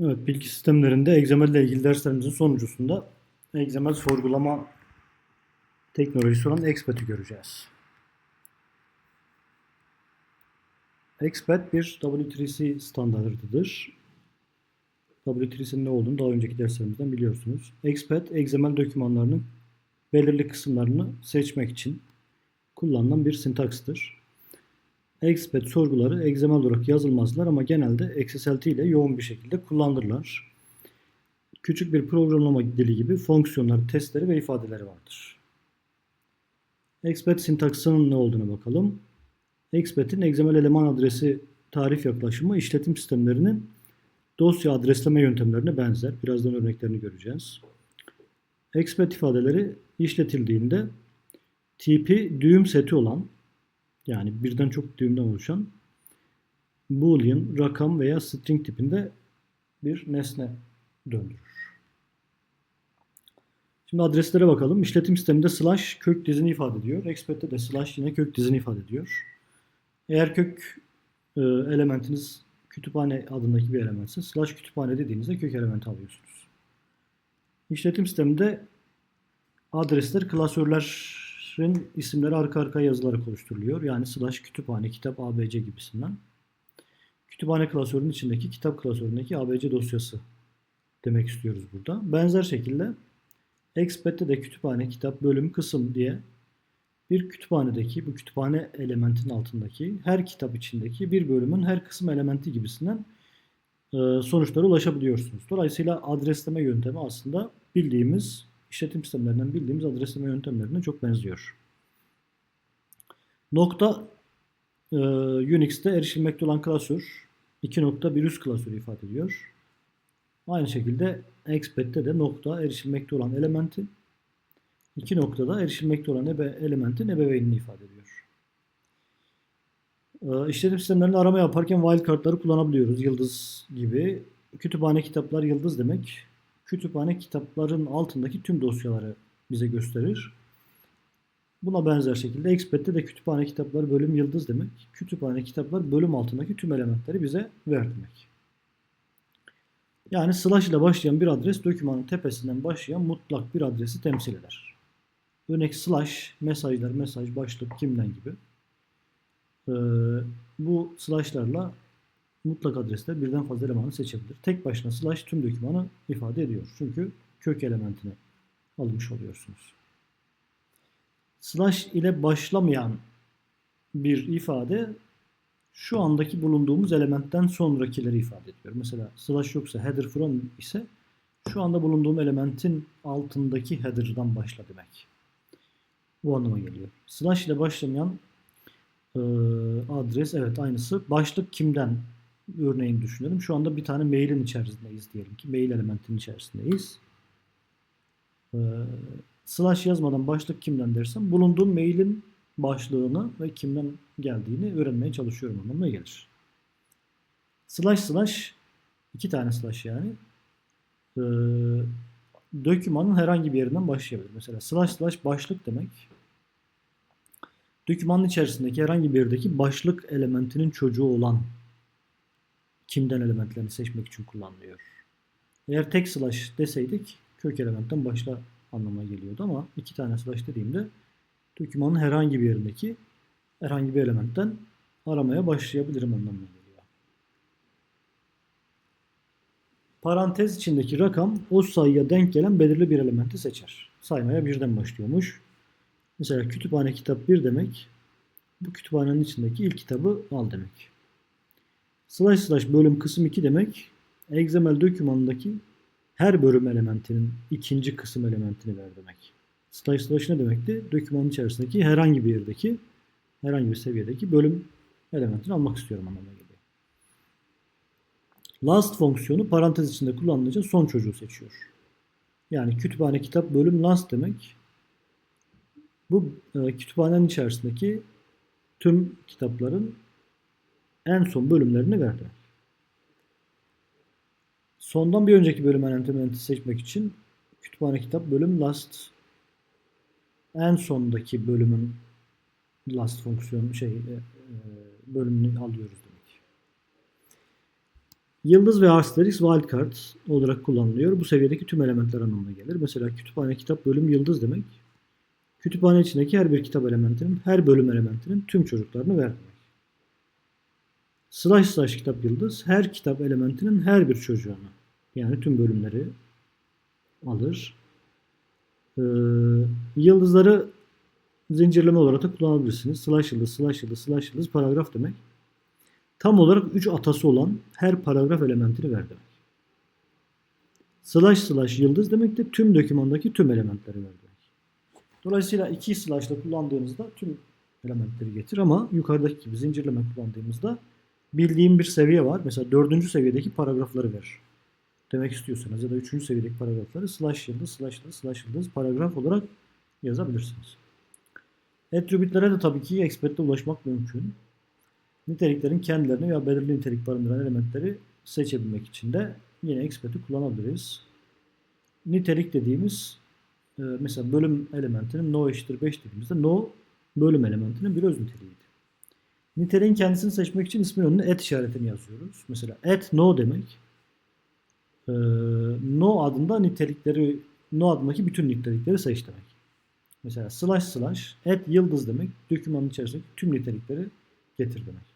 Evet, bilgi sistemlerinde XML ile ilgili derslerimizin sonuncusunda XML sorgulama teknolojisi olan Expert'i göreceğiz. Expert bir W3C standartıdır. W3C'nin ne olduğunu daha önceki derslerimizden biliyorsunuz. Expert, XML dokümanlarının belirli kısımlarını seçmek için kullanılan bir sintaksdır. Expert sorguları XML olarak yazılmazlar ama genelde XSLT ile yoğun bir şekilde kullanılırlar. Küçük bir programlama dili gibi fonksiyonlar, testleri ve ifadeleri vardır. Expert sintaksının ne olduğuna bakalım. Expert'in XML eleman adresi tarif yaklaşımı işletim sistemlerinin dosya adresleme yöntemlerine benzer. Birazdan örneklerini göreceğiz. Expert ifadeleri işletildiğinde tipi düğüm seti olan yani birden çok düğümden oluşan boolean, rakam veya string tipinde bir nesne döndürür. Şimdi adreslere bakalım. İşletim sisteminde slash kök dizini ifade ediyor. Expert'te de slash yine kök dizini ifade ediyor. Eğer kök e, elementiniz kütüphane adındaki bir elementse slash kütüphane dediğinizde kök elementi alıyorsunuz. İşletim sisteminde adresler klasörlerin isimleri arka arkaya yazılarak oluşturuluyor. Yani slash kütüphane, kitap, abc gibisinden. Kütüphane klasörünün içindeki kitap klasöründeki abc dosyası demek istiyoruz burada. Benzer şekilde Expert'te de kütüphane, kitap, bölüm, kısım diye bir kütüphanedeki, bu kütüphane elementin altındaki her kitap içindeki bir bölümün her kısım elementi gibisinden e, sonuçlara ulaşabiliyorsunuz. Dolayısıyla adresleme yöntemi aslında bildiğimiz işletim sistemlerinden bildiğimiz adresleme yöntemlerine çok benziyor. Nokta e, Unix'te erişilmekte olan klasör iki nokta bir üst klasörü ifade ediyor. Aynı şekilde Expert'te de nokta erişilmekte olan elementi iki noktada erişilmekte olan ebe, elementin ebeveynini ifade ediyor. Ee, işletim sistemlerinde arama yaparken wildcard'ları kullanabiliyoruz. Yıldız gibi. Kütüphane kitaplar yıldız demek. Kütüphane kitapların altındaki tüm dosyaları bize gösterir. Buna benzer şekilde Expert'te de kütüphane kitaplar bölüm yıldız demek. Kütüphane kitaplar bölüm altındaki tüm elementleri bize ver demek. Yani slash ile başlayan bir adres dokümanın tepesinden başlayan mutlak bir adresi temsil eder. Örnek slash, mesajlar, mesaj, başlık, kimden gibi. Ee, bu slashlarla mutlak adresler birden fazla elemanı seçebilir. Tek başına slash tüm dokümanı ifade ediyor. Çünkü kök elementini almış oluyorsunuz. Slash ile başlamayan bir ifade şu andaki bulunduğumuz elementten sonrakileri ifade ediyor. Mesela slash yoksa header from ise şu anda bulunduğum elementin altındaki header'dan başla demek. Bu anlama geliyor. Slash ile başlamayan e, adres evet aynısı. Başlık kimden örneğini düşünelim. Şu anda bir tane mailin içerisindeyiz diyelim ki. Mail elementinin içerisindeyiz. E, slash yazmadan başlık kimden dersem bulunduğum mailin başlığını ve kimden geldiğini öğrenmeye çalışıyorum anlamına gelir. Slash slash iki tane slash yani e, dokümanın herhangi bir yerinden başlayabilir. Mesela slash slash başlık demek dokümanın içerisindeki herhangi bir yerdeki başlık elementinin çocuğu olan kimden elementlerini seçmek için kullanılıyor. Eğer tek slash deseydik kök elementten başla anlamına geliyordu ama iki tane slash dediğimde dokümanın herhangi bir yerindeki herhangi bir elementten aramaya başlayabilirim anlamına geliyor. Parantez içindeki rakam o sayıya denk gelen belirli bir elementi seçer. Saymaya birden başlıyormuş. Mesela kütüphane kitap 1 demek. Bu kütüphanenin içindeki ilk kitabı al demek. Slash slash bölüm kısım 2 demek. XML dokümanındaki her bölüm elementinin ikinci kısım elementini ver demek. Slash slash ne demekti? Dokümanın içerisindeki herhangi bir yerdeki herhangi bir seviyedeki bölüm elementini almak istiyorum anlamına geliyor. Last fonksiyonu parantez içinde kullanılınca son çocuğu seçiyor. Yani kütüphane kitap bölüm last demek. Bu e, kütüphanenin içerisindeki tüm kitapların en son bölümlerini ver demek. Sondan bir önceki bölüm elementi seçmek için kütüphane kitap bölüm last en sondaki bölümün last fonksiyonu şey e, e, bölümünü alıyoruz demek. Yıldız ve asterisk wildcard olarak kullanılıyor. Bu seviyedeki tüm elementler anlamına gelir. Mesela kütüphane kitap bölüm yıldız demek. Kütüphane içindeki her bir kitap elementinin, her bölüm elementinin tüm çocuklarını ver. Slash slash kitap yıldız her kitap elementinin her bir çocuğunu yani tüm bölümleri alır. Ee, yıldızları zincirleme olarak da kullanabilirsiniz. Slash yıldız, slash yıldız, slash yıldız paragraf demek. Tam olarak 3 atası olan her paragraf elementini ver demek. Slash slash yıldız demek de tüm dokümandaki tüm elementleri ver demek. Dolayısıyla iki slash'la kullandığınızda tüm elementleri getir ama yukarıdaki gibi zincirleme kullandığımızda bildiğim bir seviye var. Mesela dördüncü seviyedeki paragrafları ver. Demek istiyorsanız ya da üçüncü seviyedeki paragrafları slash yıldız, slash yıldız, slash yıldız paragraf olarak yazabilirsiniz. Attribute'lere de tabii ki expert'te ulaşmak mümkün. Niteliklerin kendilerini veya belirli nitelik barındıran elementleri seçebilmek için de yine expert'i kullanabiliriz. Nitelik dediğimiz e, mesela bölüm elementinin no eşittir 5 dediğimizde no bölüm elementinin bir öz niteliğiydi. Niteliğin kendisini seçmek için ismin önüne et işaretini yazıyoruz. Mesela et no demek e, no adında nitelikleri no adındaki bütün nitelikleri seç demek. Mesela slash slash et yıldız demek dokümanın içerisindeki tüm nitelikleri getir demek.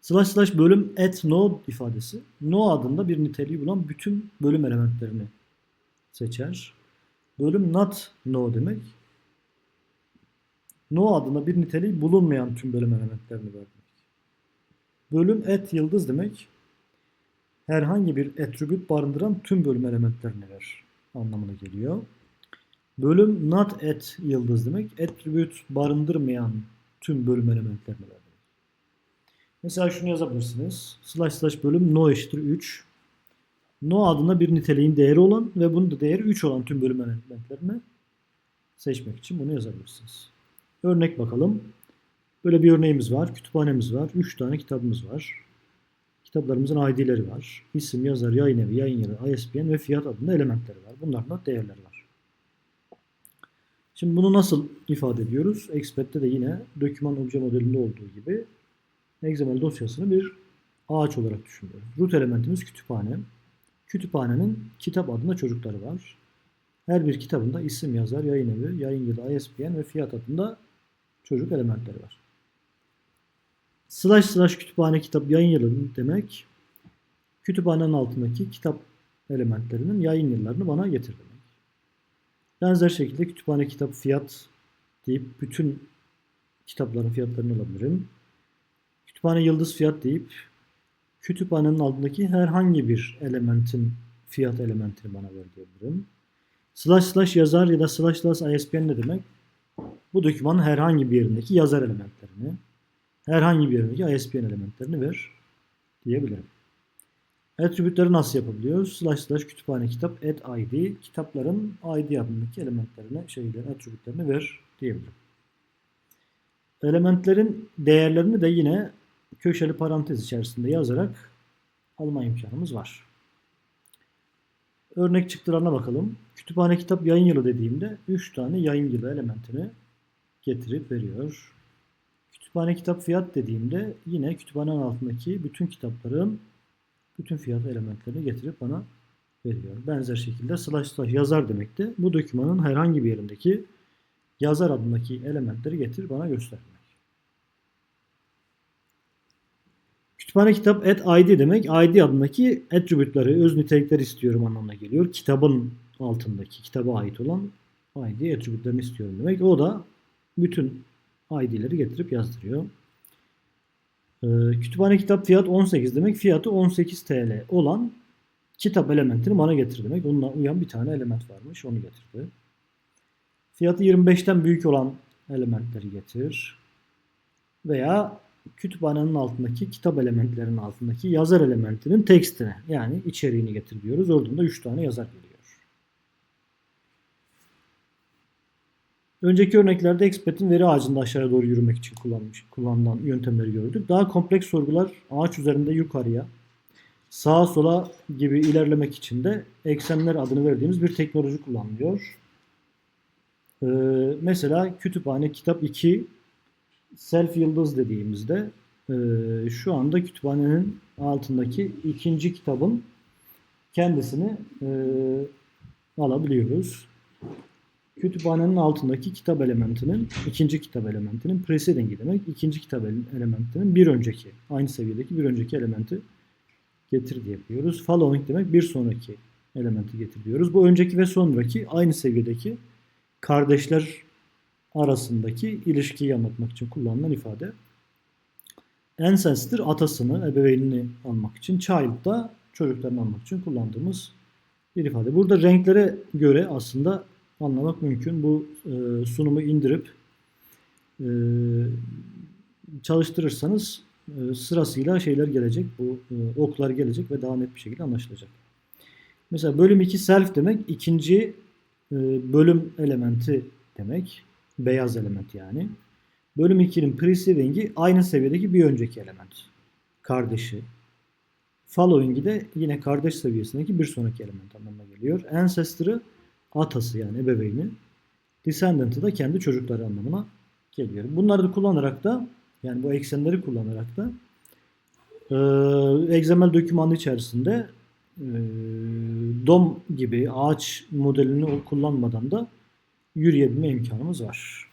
Slash slash bölüm et no ifadesi no adında bir niteliği bulan bütün bölüm elementlerini seçer. Bölüm not no demek no adında bir niteliği bulunmayan tüm bölüm elementlerini vermek. Bölüm et yıldız demek herhangi bir attribute barındıran tüm bölüm elementlerini ver anlamına geliyor. Bölüm not at yıldız demek attribute barındırmayan tüm bölüm elementlerini ver. Mesela şunu yazabilirsiniz. Slash slash bölüm no eşittir 3. No adına bir niteliğin değeri olan ve bunun da değeri 3 olan tüm bölüm elementlerini seçmek için bunu yazabilirsiniz. Örnek bakalım. Böyle bir örneğimiz var. Kütüphanemiz var. 3 tane kitabımız var. Kitaplarımızın ID'leri var. İsim, yazar, yayın evi, yayın yılı, ISBN ve fiyat adında elementleri var. Bunların da değerleri var. Şimdi bunu nasıl ifade ediyoruz? Expert'te de yine doküman obje modelinde olduğu gibi XML dosyasını bir ağaç olarak düşünüyoruz. Root elementimiz kütüphane. Kütüphanenin kitap adında çocukları var. Her bir kitabında isim yazar, yayın evi, yayın yılı, ISBN ve fiyat adında çocuk elementleri var. Slash slash kütüphane kitap yayın yılı demek kütüphanenin altındaki kitap elementlerinin yayın yıllarını bana getir demek. Benzer şekilde kütüphane kitap fiyat deyip bütün kitapların fiyatlarını alabilirim. Kütüphane yıldız fiyat deyip kütüphanenin altındaki herhangi bir elementin fiyat elementini bana ver diyebilirim. Slash slash yazar ya da slash slash ISBN ne demek? Bu dokümanın herhangi bir yerindeki yazar elementlerini, herhangi bir yerindeki ISBN elementlerini ver diyebilirim. Attribütleri nasıl yapabiliyoruz? Slash slash kütüphane kitap add id kitapların id adındaki elementlerine şeyleri attribütlerini ver diyebilirim. Elementlerin değerlerini de yine köşeli parantez içerisinde yazarak alma imkanımız var. Örnek çıktılarına bakalım. Kütüphane kitap yayın yılı dediğimde 3 tane yayın yılı elementini getirip veriyor. Kütüphane kitap fiyat dediğimde yine kütüphanenin altındaki bütün kitapların bütün fiyat elementlerini getirip bana veriyor. Benzer şekilde slash slash yazar demek de bu dokümanın herhangi bir yerindeki yazar adındaki elementleri getir bana göster. Kütüphane kitap at id demek. id adındaki attribute'ları, öz nitelikleri istiyorum anlamına geliyor. Kitabın altındaki, kitaba ait olan id attribute'lerini istiyorum demek. O da bütün id'leri getirip yazdırıyor. Ee, kütüphane kitap fiyat 18 demek. Fiyatı 18 TL olan kitap elementini bana getir demek. Onunla uyan bir tane element varmış. Onu getirdi. Fiyatı 25'ten büyük olan elementleri getir. Veya kütüphanenin altındaki kitap elementlerinin altındaki yazar elementinin tekstine yani içeriğini getir diyoruz. Oradan da 3 tane yazar geliyor. Önceki örneklerde expert'in veri ağacında aşağıya doğru yürümek için kullanmış, kullanılan yöntemleri gördük. Daha kompleks sorgular ağaç üzerinde yukarıya, sağa sola gibi ilerlemek için de eksenler adını verdiğimiz bir teknoloji kullanılıyor. Ee, mesela kütüphane kitap 2 self yıldız dediğimizde e, şu anda kütüphanenin altındaki ikinci kitabın kendisini e, alabiliyoruz. Kütüphanenin altındaki kitap elementinin, ikinci kitap elementinin preceding'i demek. ikinci kitap ele- elementinin bir önceki, aynı seviyedeki bir önceki elementi getir diye yapıyoruz. Following demek bir sonraki elementi getir diyoruz. Bu önceki ve sonraki aynı seviyedeki kardeşler arasındaki ilişkiyi anlatmak için kullanılan ifade. Ancestor atasını, ebeveynini almak için, child da çocuklarını almak için kullandığımız bir ifade. Burada renklere göre aslında anlamak mümkün. Bu e, sunumu indirip e, çalıştırırsanız e, sırasıyla şeyler gelecek. Bu e, oklar gelecek ve daha net bir şekilde anlaşılacak. Mesela bölüm 2 self demek ikinci e, bölüm elementi demek. Beyaz element yani. Bölüm 2'nin preceding'i aynı seviyedeki bir önceki element. Kardeşi. Following'i de yine kardeş seviyesindeki bir sonraki element anlamına geliyor. Ancestor'ı atası yani ebeveyni. Descendant'ı da kendi çocukları anlamına geliyor. Bunları da kullanarak da yani bu eksenleri kullanarak da e, XML dokümanı içerisinde e, DOM gibi ağaç modelini kullanmadan da yürüyebilme imkanımız var.